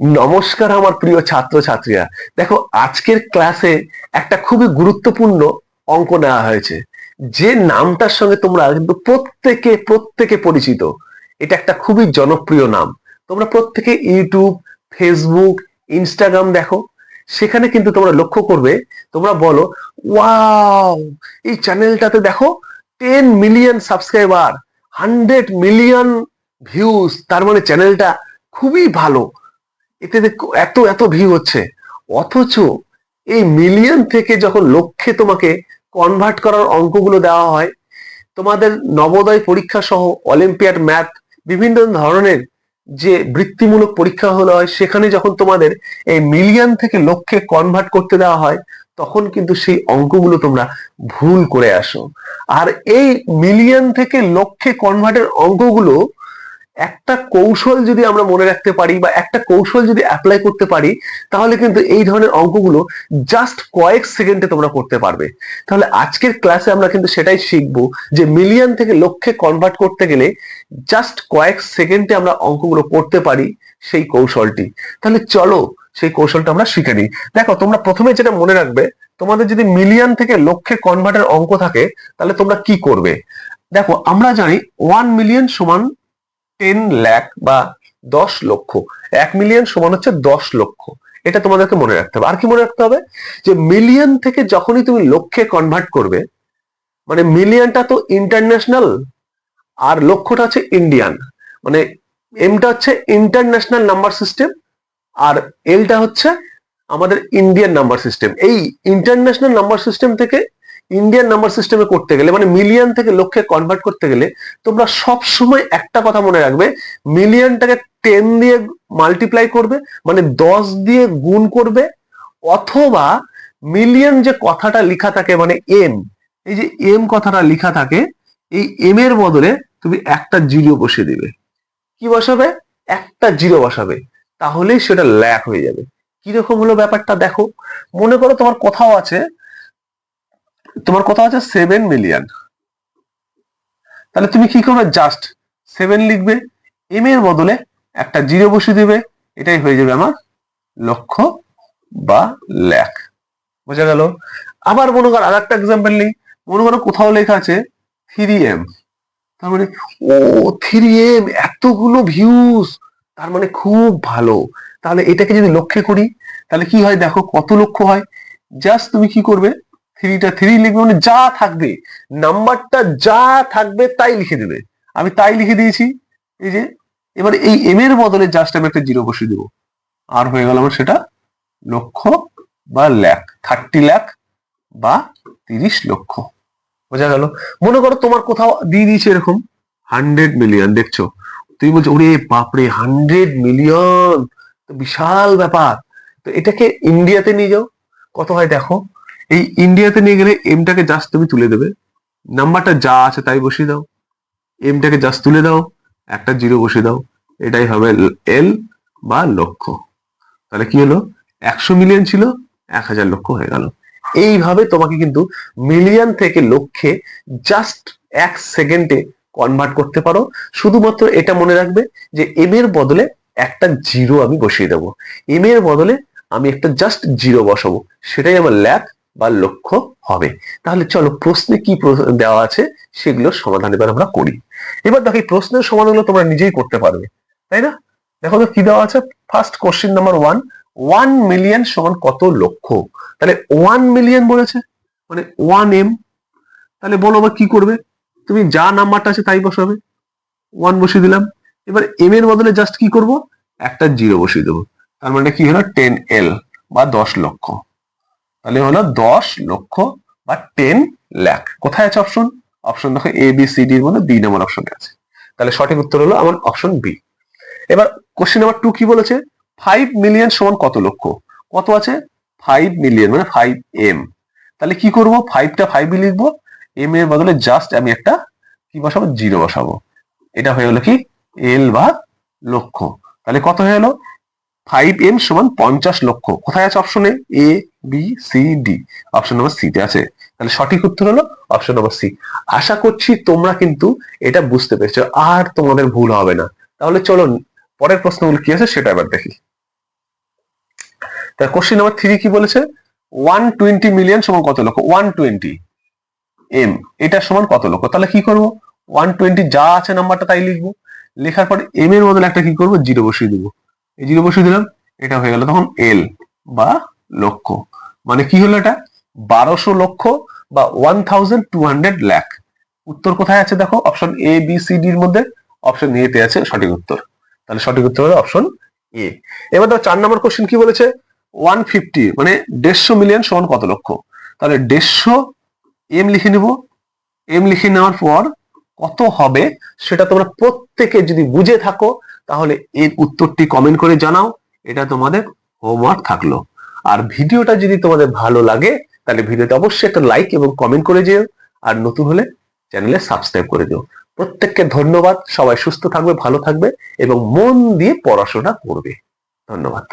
নমস্কার আমার প্রিয় ছাত্র ছাত্রীরা দেখো, আজকের ক্লাসে একটা খুবই গুরুত্বপূর্ণ অঙ্ক নেওয়া হয়েছে। যে নামটার সঙ্গে তোমরা কিন্তু প্রত্যেকে প্রত্যেকে পরিচিত। এটা একটা খুবই জনপ্রিয় নাম। তোমরা প্রত্যেকে ইউটিউব, ফেসবুক, ইনস্টাগ্রাম দেখো। সেখানে কিন্তু তোমরা লক্ষ্য করবে, তোমরা বলো, ওয়াও, এই চ্যানেলটাতে দেখো ten million subscriber hundred million views তার মানে চ্যানেলটা খুবই ভালো। এতে এত এত ভিউ হচ্ছে। অথচ এই মিলিয়ন থেকে যখন লক্ষ্যে তোমাকে কনভার্ট করার অঙ্কগুলো দেওয়া হয়, তোমাদের নবোদয় পরীক্ষা সহ অলিম্পিয়াড ম্যাথ বিভিন্ন ধরনের যে বৃত্তিমূলক পরীক্ষা হলো হয়, সেখানে যখন তোমাদের এই মিলিয়ন থেকে লক্ষ্যে কনভার্ট করতে দেওয়া হয়, তখন কিন্তু সেই অঙ্কগুলো তোমরা ভুল করে আসো। আর এই মিলিয়ন থেকে লক্ষ্যে কনভার্টের অঙ্কগুলো একটা কৌশল যদি আমরা মনে রাখতে পারি বা একটা কৌশল যদি অ্যাপ্লাই করতে পারি, তাহলে কিন্তু এই ধরনের অঙ্কগুলো জাস্ট কয়েক সেকেন্ডে তোমরা করতে পারবে। তাহলে আজকের ক্লাসে আমরা কিন্তু সেটাই শিখব যে মিলিয়ন থেকে লক্ষ্যে কনভার্ট করতে গেলে জাস্ট কয়েক সেকেন্ডে আমরা অঙ্কগুলো করতে পারি সেই কৌশলটি। তাহলে চলো সেই কৌশলটা আমরা শিখে নিই। দেখো, তোমরা প্রথমে যেটা মনে রাখবে, তোমাদের যদি মিলিয়ন থেকে লক্ষ্যে কনভার্টের অঙ্ক থাকে, তাহলে তোমরা কি করবে? দেখো, আমরা জানি ওয়ান মিলিয়ন সমান টেন ল্যাক বা দশ লক্ষ। এক মিলিয়ন সমান হচ্ছে দশ লক্ষ। এটা তোমাদেরকে মনে রাখতে হবে। আর কি মনে রাখতে হবে? যে মিলিয়ন থেকে যখনই তুমি লক্ষ্যে কনভার্ট করবে মানে মিলিয়নটা তো ইন্টারন্যাশনাল আর লক্ষ্যটা হচ্ছে ইন্ডিয়ান মানে এমটা হচ্ছে ইন্টারন্যাশনাল নাম্বার সিস্টেম আর এলটা হচ্ছে আমাদের ইন্ডিয়ান নাম্বার সিস্টেম এই ইন্টারন্যাশনাল নাম্বার সিস্টেম থেকে ইন্ডিয়ান নাম্বার সিস্টেমে করতে গেলে মানে মিলিয়ন থেকে লক্ষ্যে কনভার্ট করতে গেলে, তোমরা সব সময় একটা কথা মনে রাখবে মিলিয়নটাকে টেন দিয়ে মাল্টিপ্লাই করবে মানে দশ দিয়ে গুণ করবে, অথবা মিলিয়ন যে কথাটা লেখা থাকে মানে এম এই যে এম কথাটা লেখা থাকে, এই এম এর বদলে তুমি একটা জিরো বসিয়ে দিবে। কি বসাবে? একটা জিরো বসাবে, তাহলেই সেটা ল্যাক হয়ে যাবে। কীরকম হলো ব্যাপারটা দেখো। মনে করো তোমার কোথাও আছে তোমার কথা আছে সেভেন মিলিয়ন তাহলে তুমি কি করবে? জাস্ট সেভেন লিখবে এম এর বদলে একটা জিরো বসিয়ে দিবে, এটাই হয়ে যাবে আমার লক্ষ বা ল্যাক বোঝা গেল? আবার মনে করো আর একটা এক্সাম্পল নেই, মনে করো কোথাও লেখা আছে থ্রি এম তার মানে ও থ্রি এম এতগুলো ভিউজ তার মানে খুব ভালো। তাহলে এটাকে যদি লক্ষ্যে করি, তাহলে কি হয়? দেখো কত লক্ষ্য হয়। জাস্ট তুমি কি করবে? থ্রিটা থ্রি লিখবে মানে যা থাকবে নাম্বারটা যা থাকবে তাই লিখে দেবে। আমি তাই লিখে দিয়েছি, এই যে, এবার এই এম এর বদলে জাস্ট আমি একটা জিরো বসিয়ে দেবো। আর হয়ে গেল আমার সেটা লক্ষ বা ল্যাক থার্টি ল্যাক বা তিরিশ লক্ষ। বোঝা গেল? মনে করো তোমার কোথাও দিয়ে দিয়েছে এরকম হান্ড্রেড মিলিয়ন দেখছ? তুমি বলছো, ওরে বাপরে হান্ড্রেড মিলিয়ন বিশাল ব্যাপার। তো এটাকে ইন্ডিয়াতে নিয়ে যাও। কত হয় দেখো? এই ইন্ডিয়াতে নিয়ে গেলে এমটাকে জাস্ট তুমি তুলে দেবে। নাম্বারটা যা আছে তাই বসিয়ে দাও। এমটাকে জাস্ট তুলে দাও। একটা জিরো বসিয়ে দাও। এটাই হবে এল বা লক্ষ তাহলে কি হলো? একশো মিলিয়ন ছিল, এক হাজার লক্ষ হয়ে গেল। এইভাবে তোমাকে কিন্তু মিলিয়ন থেকে লক্ষে জাস্ট এক সেকেন্ডে কনভার্ট করতে পারো। শুধুমাত্র এটা মনে রাখবে যে এম এর বদলে একটা জিরো আমি বসিয়ে দেবো। এম এর বদলে আমি একটা জাস্ট জিরো বসাবো। সেটাই আমার ল্যাক। বা লক্ষ্য হবে। তাহলে চলো প্রশ্নে কি দেওয়া আছে সেগুলোর সমাধান এবার আমরা করি। এবার দেখো এই প্রশ্নের সমাধানগুলো তোমরা নিজেই করতে পারবে, তাই না? দেখো তো কি দেওয়া আছে? First question number one one million সমান কত লক্ষ? তাহলে ওয়ান মিলিয়ন বলেছে মানে ওয়ান এম তাহলে বলো আবার কি করবে? তুমি যা নাম্বারটা আছে তাই বসাবে। ওয়ান বসিয়ে দিলাম। এবার এম এর বদলে জাস্ট কি করব? একটা জিরো বসিয়ে দেবো। তার মানে কি হলো? টেন এল বা দশ লক্ষ। তাহলে হলো দশ লক্ষ বা টেন ল্যাক কোথায় আছে অপশন অপশন দেখো এ বি সি ডির মধ্যে বি নাম্বার অপশনে আছে। তাহলে সঠিক উত্তর হলো আমার অপশন বি এবার কোশ্চেন নাম্বার টু কি বলেছে? ফাইভ মিলিয়ন সমান কত লক্ষ? কত আছে? ফাইভ মিলিয়ন মানে ফাইভ এম তাহলে কি করব? ফাইভটা ফাইভই লিখব। এম এর বদলে জাস্ট আমি একটা কি বসাবো? জিরো বসাবো। এটা হয়ে গেলো কি? এল বা লক্ষ। তাহলে কত হয়ে গেলো? ফাইভ এম সমান পঞ্চাশ লক্ষ। কোথায় আছে অপশনে A? B C D option number C তে আছে। তাহলে সঠিক উত্তর হলো অপশন নম্বর সি আশা করছি তোমরা কিন্তু এটা বুঝতে পেরেছ। আর তোমাদের ভুল হবে না। তাহলে চলো পরের প্রশ্নগুলো কি আছে সেটা এবার দেখি। তাহলে কোশ্চেন নাম্বার থ্রি কি বলেছে? ওয়ান টোয়েন্টি মিলিয়ন সমান কত লক্ষ? ওয়ান টোয়েন্টি এম এটা সমান কত লক্ষ? তাহলে কি করব? ওয়ান টোয়েন্টি যা আছে নাম্বারটা তাই লিখব। লেখার পরে এম এর বদলে একটা কি করব? জিরো বসিয়ে দেবো। এই জিরো বসিয়ে দিলাম, এটা হয়ে গেল তখন এল বা লক্ষ। মানে কি হলো এটা? বারোশো লক্ষ বা one thousand two hundred lakh উত্তর কোথায় আছে দেখো? Option A B C D এর মধ্যে। অপশন এ তে আছে সঠিক উত্তর। তাহলে সঠিক উত্তর হলো অপশন এ এবার দেখো চার নম্বর কোশ্চেন কি বলেছে? ওয়ান ফিফটি মানে দেড়শো মিলিয়ন সমান কত লক্ষ? তাহলে দেড়শো এম লিখে নিব। এম লিখে নেওয়ার পর কত হবে? সেটা তোমরা প্রত্যেকে যদি বুঝে থাকো তাহলে এর উত্তরটি কমেন্ট করে জানাও, এটা তোমাদের হোমওয়ার্ক থাকল। আর ভিডিওটা যদি তোমাদের ভালো লাগে, তাহলে ভিডিওটা অবশ্যই একটা লাইক এবং কমেন্ট করে যেও, আর নতুন হলে চ্যানেলে সাবস্ক্রাইব করে দিও। প্রত্যেককে ধন্যবাদ, সবাই সুস্থ থাকবে, ভালো থাকবে, এবং মন দিয়ে পড়াশোনা করবে। ধন্যবাদ।